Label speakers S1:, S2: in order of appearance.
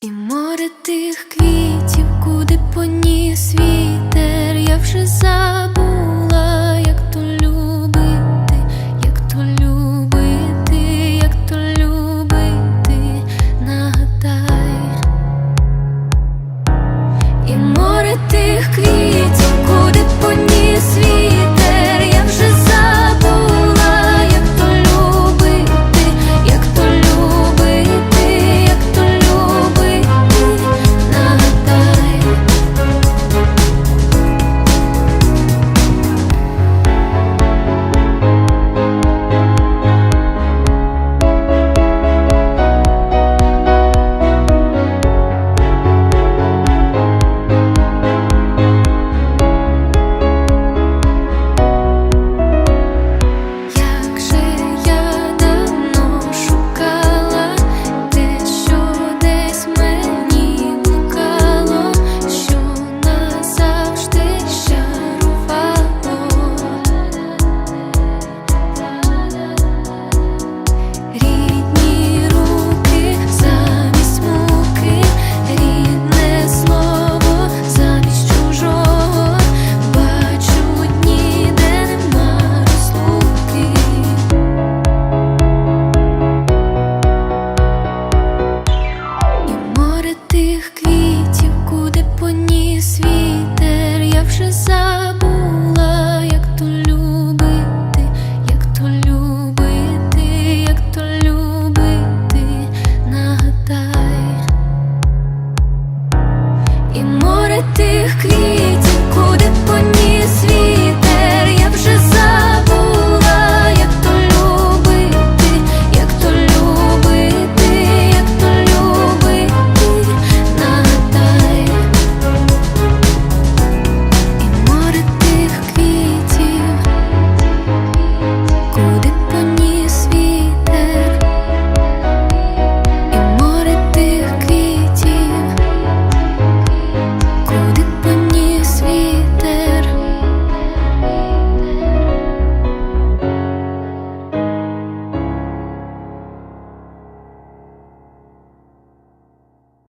S1: І море тих квітів, куди поніс вітер, я вже забув вже забула, як то любити, як то любити, як любити, нагадай, і море тих квітів